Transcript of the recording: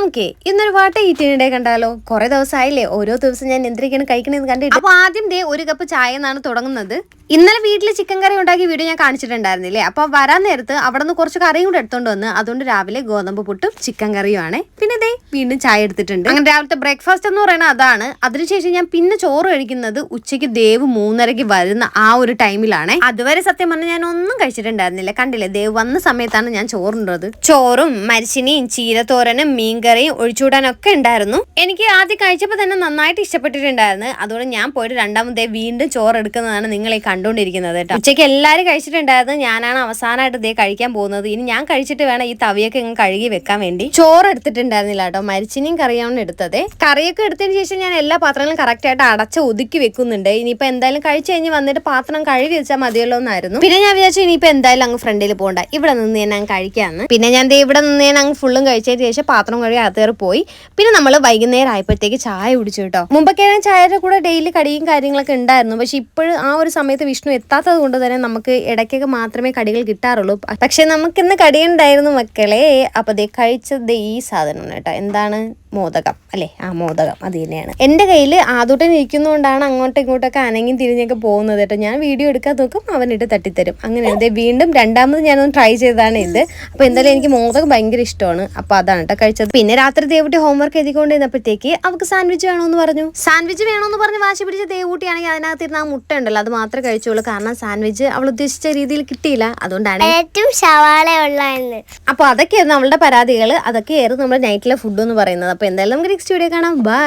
നമുക്കേ ഇന്നൊരു വാട്ട ഈറ്റിനിടെ കണ്ടാലോ? കുറെ ദിവസമായില്ലേ ഓരോ ദിവസം ഞാൻ എന്തിനൊക്കെയാണ് കഴിക്കണമെന്ന് കണ്ടിട്ട്. അപ്പൊ ആദ്യം ദേ ഒരു കപ്പ് ചായ എന്നാണ് തുടങ്ങുന്നത്. ഇന്നലെ വീട്ടിൽ ചിക്കൻ കറി ഉണ്ടാക്കി വീഡിയോ ഞാൻ കാണിച്ചിട്ടുണ്ടായിരുന്നില്ലേ? അപ്പോൾ വരാൻ നേരത്ത് അവിടെ നിന്ന് കുറച്ച് കറിയും കൂടെ എടുത്തോണ്ട് വന്ന് അതുകൊണ്ട് രാവിലെ ഗോതമ്പ് പുട്ടും ചിക്കൻ കറിയുമാണ് പിന്നെ ഇതേ വീണ്ടും ചായ എടുത്തിട്ടുണ്ട്. അങ്ങനെ രാവിലത്തെ ബ്രേക്ക്ഫാസ്റ്റ് എന്ന് പറയുന്നത് അതാണ്. അതിനുശേഷം ഞാൻ പിന്നെ ചോറ് കഴിക്കുന്നത് ഉച്ചയ്ക്ക് ദേവ് മൂന്നരയ്ക്ക് വരുന്ന ആ ഒരു ടൈമിലാണ്. അതുവരെ സത്യം പറഞ്ഞാൽ ഞാൻ ഒന്നും കഴിച്ചിട്ടുണ്ടായിരുന്നില്ല. കണ്ടില്ലേ ദേവ് വന്ന സമയത്താണ് ഞാൻ ചോറുണ്ടത്. ചോറും മരിച്ചിനിയും ചീരത്തോരനും മീൻകറിയും ഒഴിച്ചുകൂടാനൊക്കെ ഉണ്ടായിരുന്നു. എനിക്ക് ആദ്യം കഴിച്ചപ്പോൾ തന്നെ നന്നായിട്ട് ഇഷ്ടപ്പെട്ടിട്ടുണ്ടായിരുന്നു. അതുകൊണ്ട് ഞാൻ പോയിട്ട് രണ്ടാമതേ വീണ്ടും ചോറ് എടുക്കുന്നതാണ് നിങ്ങളെ ഈ കണ്ടുകൊണ്ടിരിക്കുന്നത് കേട്ടോ. ഉച്ചയ്ക്ക് എല്ലാവരും കഴിച്ചിട്ടുണ്ടായിരുന്നു. ഞാനാണ് അവസാനമായിട്ട് ഇതേ കഴിക്കാൻ പോകുന്നത്. ഇനി ഞാൻ കഴിച്ചിട്ട് വേണം ഈ തവിയൊക്കെ ഇങ്ങനെ കഴുകി വെക്കാൻ വേണ്ടി. ചോറ് എടുത്തിട്ടുണ്ടായിരുന്നില്ല കേട്ടോ. മരിച്ചിനിയും കറിയാണ് എടുത്തത്. കറിയൊക്കെ എടുത്തതിന് ശേഷം ഞാൻ എല്ലാ പാത്രങ്ങളും കറക്റ്റ് ആയിട്ട് അടച്ച് ഒതുക്കി വെക്കുന്നുണ്ട്. ഇനിയിപ്പോ എന്തായാലും കഴിച്ചു കഴിഞ്ഞ് വന്നിട്ട് പാത്രം കഴുകി വെച്ചാൽ മതിയല്ലോ എന്നായിരുന്നു പിന്നെ ഞാൻ വിചാരിച്ചു ഇനിയിപ്പോ എന്തായാലും അങ്ങ് ഫ്രണ്ടിൽ പോകണ്ട ഇവിടെ നിന്ന് ഞാൻ കഴിക്കാന്ന്. പിന്നെ ഞാൻ ഇവിടെ നിന്ന് ഞാൻ അങ്ങ് ഫുള്ളും കഴിച്ചതിന് ശേഷം പാത്രം കഴുകി അകത്തേറി പോയി. പിന്നെ നമ്മൾ വൈകുന്നേരം ആയപ്പോഴത്തേക്ക് ചായ കുടിച്ചു കേട്ടോ. മുമ്പൊക്കെ ഞാൻ ചായയുടെ കൂടെ ഡെയിലി കടിയും കാര്യങ്ങളൊക്കെ ഉണ്ടായിരുന്നു. പക്ഷെ ഇപ്പോഴും ആ ഒരു സമയത്ത് വിഷ്ണു എത്താത്തത് കൊണ്ട് തന്നെ നമുക്ക് ഇടയ്ക്കൊക്കെ മാത്രമേ കടികൾ കിട്ടാറുള്ളൂ. പക്ഷെ നമുക്കിന്ന് കടിയുണ്ടായിരുന്നു മക്കളെ. അപ്പൊ ദേ കഴിച്ചത് ഈ സാധനം കേട്ടോ. എന്താണ്? മോദകം. അല്ലേ? ആ മോദകം. അത് തന്നെയാണ്. എന്റെ കയ്യിൽ ആദ്യം ഇരിക്കുന്നതുകൊണ്ടാണ് അങ്ങോട്ടും ഇങ്ങോട്ടൊക്കെ അനങ്ങി തിരിഞ്ഞൊക്കെ പോകുന്നത് കേട്ടോ. ഞാൻ വീഡിയോ എടുക്കാൻ നോക്കും അവനിട്ട് തട്ടിത്തരും. അങ്ങനെ ദേ വീണ്ടും രണ്ടാമത് ഞാനൊന്ന് ട്രൈ ചെയ്തതാണ് ഇത്. അപ്പോൾ എന്തായാലും എനിക്ക് മോദകം ഭയങ്കര ഇഷ്ടമാണ്. അപ്പോൾ അതാണ് കേട്ടോ കഴിച്ചത്. പിന്നെ രാത്രി ദേവൂട്ടി ഹോംവർക്ക് എഴുതിക്കൊണ്ടിരുന്നപ്പോഴത്തേക്ക് അവൾക്ക് സാൻഡ്വിച്ച് വേണമെന്ന് പറഞ്ഞു. സാൻഡ്വിച്ച് വേണമെന്ന് പറഞ്ഞ് വാശി പിടിച്ച ദേവൂട്ടിയാണെങ്കിൽ അതിനകത്തിരുന്ന് ആ മുട്ട ഉണ്ടല്ലോ അത് മാത്രമേ കഴിച്ചോളൂ. കാരണം സാൻഡ്വിച്ച് അവൾ ഉദ്ദേശിച്ച രീതിയിൽ കിട്ടിയില്ല. അതുകൊണ്ടാണ് ഏറ്റവും അപ്പൊ ഉള്ളതെന്ന് അപ്പോൾ അതൊക്കെയായിരുന്നു അവളുടെ പരാതികൾ അതൊക്കെയായിരുന്നു നമ്മുടെ നൈറ്റിലെ ഫുഡ് എന്ന് പറയുന്നത്. അപ്പോൾ എന്തായാലും നമുക്ക് നെക്സ്റ്റ് വീഡിയോ കാണാം. ബൈ